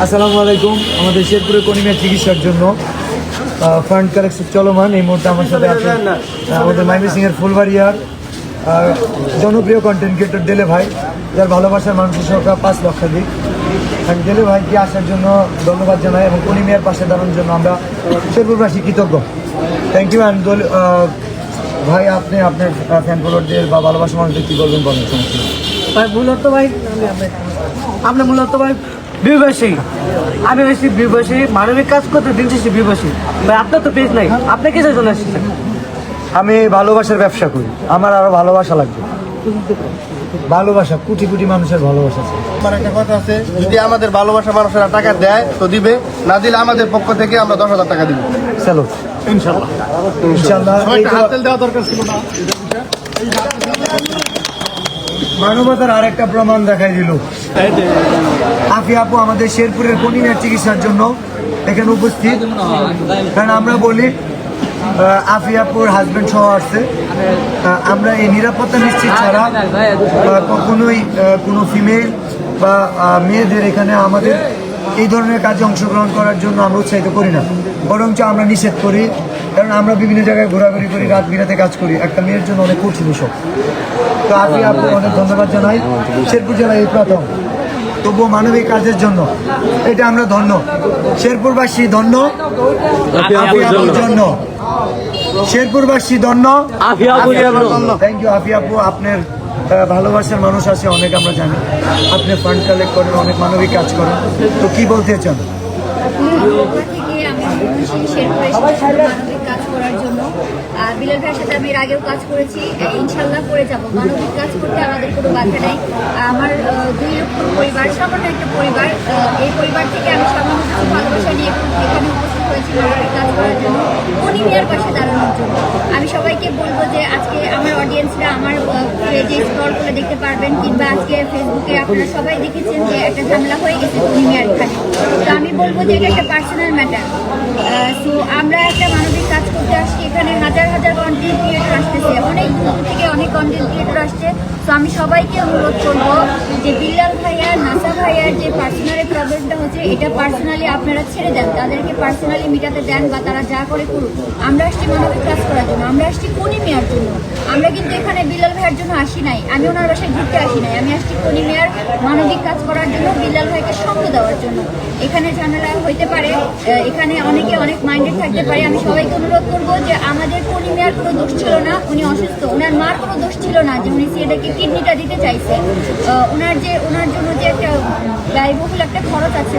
আসসালামু আলাইকুম। আমাদের শেরপুরে কনিমের চিকিৎসার জন্য ফান্ড কালেকশন চলমান। এই মুহূর্তে আমার সাথে আছে আমাদের মাইমি সিং এর ফুলবাড়িয়ার জনপ্রিয় কন্টেন্ট ক্রিয়েটর দেলে ভাই, যার ভালোবাসার মানুষের সংখ্যা পাঁচ লক্ষাধিক। দেলে ভাইকে আসার জন্য ধন্যবাদ জানাই এবং কনিমের পাশে দাঁড়ানোর জন্য আমরা শেরপুরবাসী কৃতজ্ঞ। থ্যাংক ইউ অ্যান্ড ভাই, আপনি আপনার ফ্যান ফলোয়ারদের বা ভালোবাসা মানুষদের কী বলবেন বলেন? সমস্যা। ভাই মূলত ভাই, আমি আপনাকে- আপনি মূলত ভাই বিবাসী আমি হয়েছি বিবাসী মানবিক কাজ করতে দিন শেষে বিবাসী ভাই আপনার তো পেজ নাই। আপনি কিসের জন্য এসেছেন আমি ভালোবাসার ব্যবসা করি। আমার আরও ভালোবাসা লাগবে। ভালোবাসা কোটি কোটি মানুষের ভালোবাসা আছে। আমার একটা কথা আছে যদি আমাদের ভালোবাসা মানুষেরা টাকা দেয় তো দিবে। না দিলে আমাদের পক্ষ থেকে আমরা দশ হাজার টাকা দিব। চলো ইনশাল্লাহ। ইনশাল্লাহ। দেওয়া দরকার ছিল না। মানবতার আরেকটা প্রমাণ দেখাই দিল। আফি আপু আমাদের শেরপুরের কনিমের চিকিৎসার জন্য এখানে উপস্থিত। কারণ আমরা বলি আহ, আফি আপুর হাজবেন্ড সহ আসছে। আমরা এই নিরাপত্তা নিশ্চিত ছাড়া কখনোই কোনো ফিমেল বা মেয়েদের এখানে আমাদের এই ধরনের কাজে অংশগ্রহণ করার জন্য আমরা উৎসাহিত করি না। বরঞ্চ আমরা নিষেধ করি কারণ আমরা বিভিন্ন জায়গায় ঘোরাঘুরি করি রাত বিরাতে কাজ করি। একটা মেয়ের জন্য অনেক কঠিন এসব। তো আপনি আপনি অনেক ধন্যবাদ জানাই। শেরপুর জেলায় এই প্রথম। তবুও মানবিক কাজের জন্য। এটা আমরা ধন্য। শেরপুরবাসী ধন্য। জন্য। শেরপুরবাসী ধন্য। থ্যাংক ইউ আফি আপু আপনার ভালোবাসার মানুষ আছে অনেক আমরা জানি। আপনি ফান্ড কালেক্ট করেন অনেক মানবিক কাজ করেন। তো কি বলতে চান? কাজ করার জন্য। আর সাথে আমি এর আগেও কাজ করেছি। ইনশাল্লাহ করে যাব। মানবিক কাজ করতে আমাদের কোনো বাধা নাই। আমার দুই লক্ষ পরিবার, সামান্য একটা পরিবার এই পরিবার থেকে আমি সামান্য কিছু নিয়ে এখানে উপস্থিত হয়েছি কাজ করার জন্য। অনিমিয়ার পাশে দাঁড়ানোর জন্য। আমি সবাইকে বলব যে আজকে আমার অডিয়েন্সরা আমার পেজে স্ক্রল করে দেখতে পারবেন কিংবা আজকে ফেসবুকে আপনারা সবাই দেখেছেন যে একটা ঝামেলা হয়ে গেছে অনিমিয়ার এখানে তো আমি বলব যে এটা একটা পার্সোনাল ম্যাটার সো আমরা একটা মানবিক কাজ করতে আসছি, এখানে হাজার হাজার কন্টেন্ট ক্রিয়েটর আসতেছে। অনেক দূর থেকে অনেক কন্টেন্ট ক্রিয়েটর আসছে। তো আমি সবাইকে অনুরোধ করব যে বিল্লাল ভাইয়া নাসা ভাইয়ার যে পার্সোনালি হচ্ছে এটা পার্সোনালি আপনারা ছেড়ে দেন, তাদেরকে পার্সোনালি মিটাতে দেন বা তারা যা করে করুক, আমরা আসছি মানবিক কাজ করার জন্য, আমরা আসছি কোনি মেয়ার জন্য। আমরা কিন্তু এখানে বিল্লাল ভাইয়ের জন্য আসি নাই, আমি ওনার বাসায় ঘুরতে আসি নাই, আমি আসছি কোনি মেয়ার মানবিক কাজ করার জন্য, বিল্লাল ভাইকে সঙ্গ দেওয়ার জন্য। এখানে ঝামেলা হইতে পারে এখানে অনেকে অনেক মাইন্ডেড থাকতে পারে, আমি সবাইকে অনুরোধ করব যে আমাদের কোনি মেয়ার কোনো দোষ ছিল না, উনি অসুস্থ, ওনার মার কোনো দোষ ছিল না যে উনি সিএটাকে কিডনিটা দিতে চাইছে। ওনার যে, ওনার জন্য যে একটা ব্যয়বহুল একটা খরচ আছে